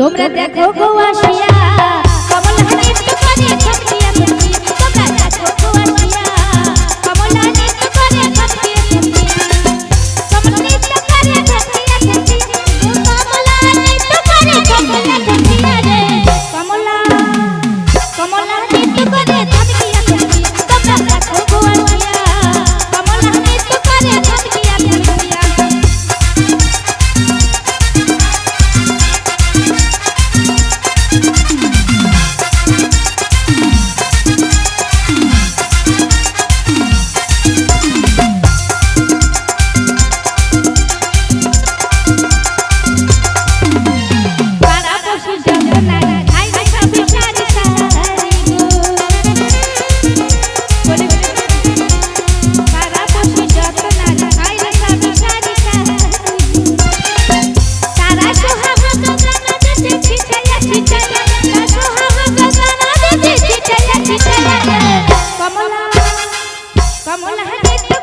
তোমরা দেখো গো আসিয়া। কমলা